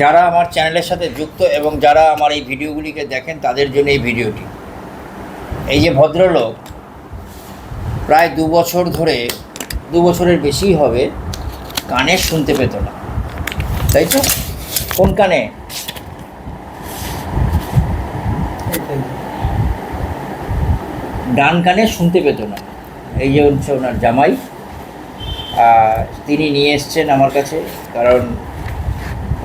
যারা আমার চ্যানেলের সাথে যুক্ত এবং যারা আমার এই ভিডিওগুলিকে দেখেন, তাদের জন্য এই ভিডিওটি। এই যে ভদ্রলোক, প্রায় দু বছর ধরে, দু বছরের বেশিই হবে, কানে শুনতে পেত না। তাই তো? কোন কানে? ডান কানে শুনতে পেত না। এই যে হচ্ছে ওনার জামাই। তিনি নিয়ে এসছেন আমার কাছে, কারণ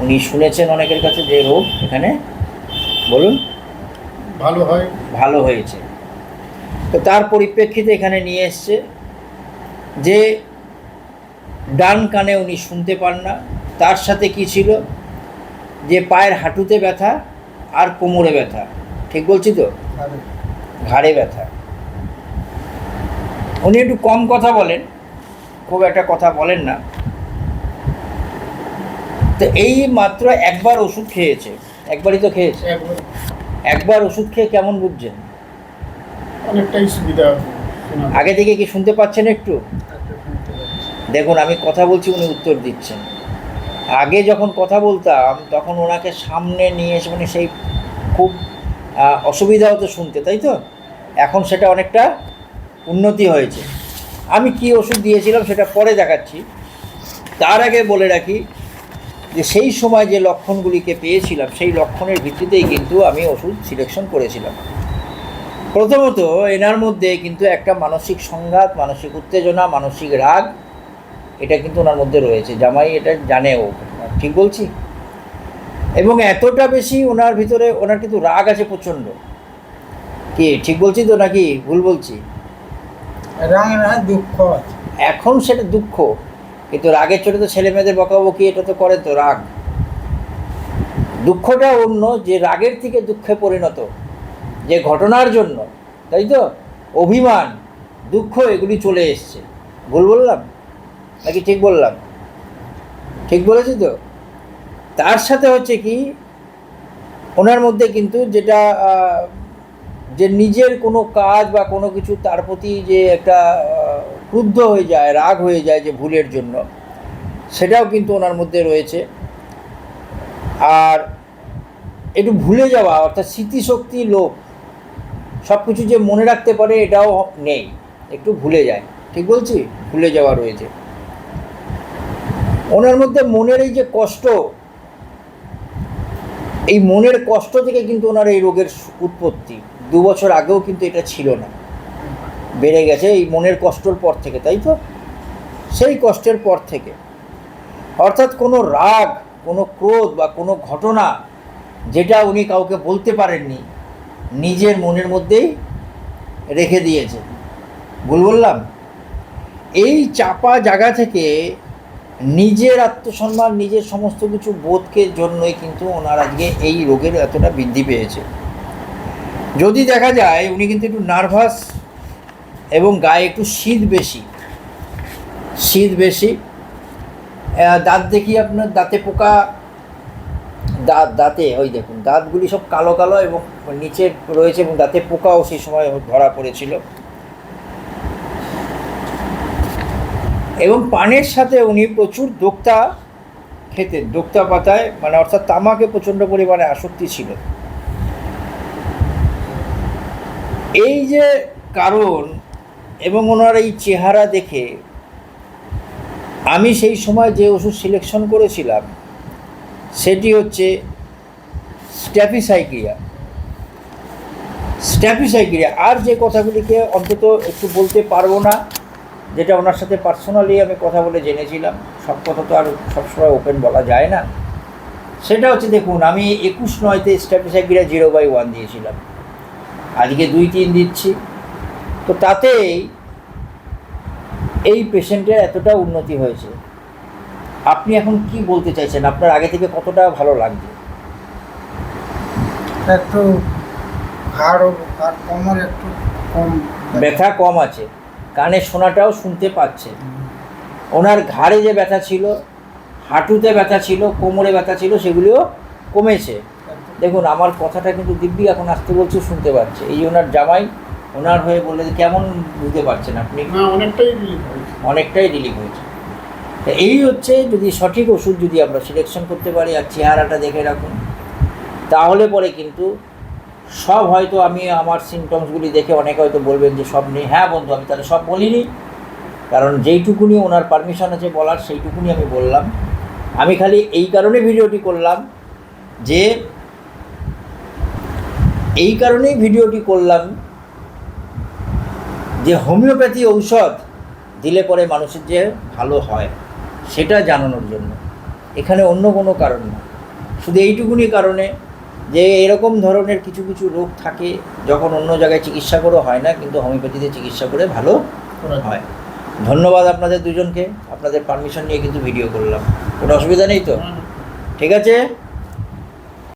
উনি শুনেছেন অনেকের কাছে যে রোগ এখানে বলুন। ভালো হয়। ভালো হয়েছে। তো তার পরিপ্রেক্ষিতে এখানে নিয়ে এসছে যে ডান কানে উনি শুনতে পান না। তার সাথে কি ছিল? যে পায়ের হাঁটুতে ব্যথা আর কোমরে ব্যথা। ঠিক বলছি তো? ঘাড়ে ব্যথা। উনি একটু কম কথা বলেন। খুব একটা কথা বলেন না। তো এই মাত্র একবার ওষুধ খেয়েছে একবারই তো খেয়েছে। একবার ওষুধ খেয়ে কেমন বুঝছেন? অনেকটাই সুবিধা আগে থেকে কি শুনতে পাচ্ছেন একটু? পাচ্ছি। দেখুন আমি কথা বলছি উনি উত্তর দিচ্ছেন। আগে যখন কথা বলতাম তখন ওনাকে সামনে নিয়ে এসে মানে সেই খুব অসুবিধা হতো শুনতে তাই তো? এখন সেটা অনেকটা উন্নতি হয়েছে। আমি কি ওষুধ দিয়েছিলাম সেটা পরে দেখাচ্ছি। তার আগে বলে রাখি যে সেই সময় যে লক্ষণগুলিকে পেয়েছিলাম সেই লক্ষণের ভিত্তিতেই কিন্তু আমি ওষুধ সিলেকশন করেছিলাম। প্রথমত এনার মধ্যে কিন্তু একটা মানসিক সংঘাত মানসিক উত্তেজনা মানসিক রাগ এটা কিন্তু ওনার মধ্যে রয়েছে। জামাই এটা জানেও ঠিক বলছি? এবং এতটা বেশি ওনার ভিতরে ওনার কিন্তু রাগ আছে প্রচণ্ড। কি ঠিক বলছি তো নাকি? ভুল বলছি? রাগ না দুঃখ এখন সেটা দুঃখ। কিন্তু রাগের চোটে তো ছেলে মেয়েদের বকাবকি, এটা তো করে তো রাগ। দুঃখটা অন্য, যে রাগের থেকে দুঃখে পরিণত, যে ঘটনার জন্য, তাই তো? অভিমান, দুঃখ, এগুলি চলে এসছে। ভুল বললাম? নাকি ঠিক বললাম? ঠিক বলেছি তো? তার সাথে হচ্ছে কি, ওনার মধ্যে কিন্তু যেটা যে নিজের কোনো কাজ বা কোনো কিছু, তার প্রতি যে একটা ক্রুদ্ধ হয়ে যায়, রাগ হয়ে যায় যে ভুলের জন্য। সেটাও কিন্তু ওনার মধ্যে রয়েছে। আর একটু ভুলে যাওয়া, অর্থাৎ স্মৃতিশক্তি লোপ সব কিছু যে মনে রাখতে পারে এটাও নেই। একটু ভুলে যায়। ঠিক বলছি? ভুলে যাওয়া রয়েছে। ওনার মধ্যে মনের এই যে কষ্ট, এই মনের কষ্ট থেকে কিন্তু ওনার এই রোগের উৎপত্তি। দু বছর আগেও কিন্তু এটা ছিল না। বেড়ে গেছে এই মনের কষ্টর পর থেকে, তাই তো? সেই কষ্টের পর থেকে। অর্থাৎ কোনো রাগ, কোনো ক্রোধ বা কোনো ঘটনা যেটা উনি কাউকে বলতে পারেননি, নিজের মনের মধ্যেই রেখে দিয়েছে। ভুল বললাম? এই চাপা জায়গা থেকে নিজের আত্মসম্মান, নিজের সমস্ত কিছু বোধকে জন্যই কিন্তু ওনার আজকে এই রোগের এতটা বৃদ্ধি পেয়েছে। যদি দেখা যায়, উনি কিন্তু একটু নার্ভাস এবং গায়ে একটু শীত বেশি। শীত বেশি। দাঁত দেখি আপনার, দাঁতে পোকা, দাঁত, দাঁতে, ওই দেখুন, দাঁতগুলি সব কালো কালো এবং নিচে রয়েছে এবং দাঁতে পোকাও সেই সময় ধরা পড়েছিল। এবং পানের সাথে উনি প্রচুর দোক্তা খেতেন, দোক্তা পাতায় মানে অর্থাৎ তামাকে প্রচণ্ড পরিমাণে আসক্তি ছিল। এই যে কারণ এবং ওনার এই চেহারা দেখে আমি সেই সময় যে ওষুধ সিলেকশন করেছিলাম, সেটি হচ্ছে স্ট্যাপিসাইক্রিয়া স্ট্যাপিসাইক্রিয়া আর যে কথাগুলিকে অন্তত একটু বলতে পারব না, যেটা ওনার সাথে পার্সোনালি আমি কথা বলে জেনেছিলাম, সব কথা তো আর সবসময় ওপেন বলা যায় না। সেটা হচ্ছে দেখুন, আমি একুশ নয়তে স্ট্যাপিসাইক্রিয়া জিরো বাই ওয়ান দিয়েছিলাম। আজকে দুই, তিন দিচ্ছি। তো তাতেই এই পেশেন্টের এতটা উন্নতি হয়েছে। আপনি এখন কি বলতে চাইছেন? আপনার আগে থেকে কতটা ভালো লাগছে? একটু ঘাড় আর কোমর একটু কম। ব্যথা কম আছে। কানে শোনাটাও শুনতে পাচ্ছে। ওনার ঘাড়ে যে ব্যথা ছিল হাঁটুতে ব্যথা ছিল কোমরে ব্যথা ছিল সেগুলিও কমেছে। দেখুন আমার কথাটা কিন্তু দিব্যি এখন আসতে বলছে শুনতে পাচ্ছে। এই ওনার জামাই ওনার হয়ে বলে কেমন বুঝতে পারছেন আপনি? অনেকটাই রিলিফ হয়েছে। অনেকটাই রিলিফ হয়েছে। এই হচ্ছে যদি সঠিক ওষুধ যদি আমরা সিলেকশন করতে পারি আর চেহারাটা দেখে রাখুন তাহলে পরে কিন্তু সব হয়তো আমি আমার সিমটমসগুলি দেখে অনেকে হয়তো বলবেন যে সব নেই। হ্যাঁ বন্ধু আমি তাহলে সব বলিনি। কারণ যেইটুকুনি ওনার পারমিশন আছে বলার সেইটুকুনি আমি বললাম। আমি খালি এই কারণে ভিডিওটি করলাম যে এই কারণেই ভিডিওটি করলাম যে হোমিওপ্যাথি ঔষধ দিলে পরে মানুষের যে ভালো হয় সেটা জানানোর জন্য। এখানে অন্য কোনো কারণ না। শুধু এইটুকুনি কারণে যে এরকম ধরনের কিছু কিছু রোগ থাকে যখন অন্য জায়গায় চিকিৎসা করে হয় না কিন্তু হোমিওপ্যাথিতে চিকিৎসা করে ভালো হয়। ধন্যবাদ আপনাদের দুজনকে। আপনাদের পারমিশন নিয়ে কিন্তু ভিডিও করলাম। কোনো অসুবিধা নেই তো? হ্যাঁ। ঠিক আছে?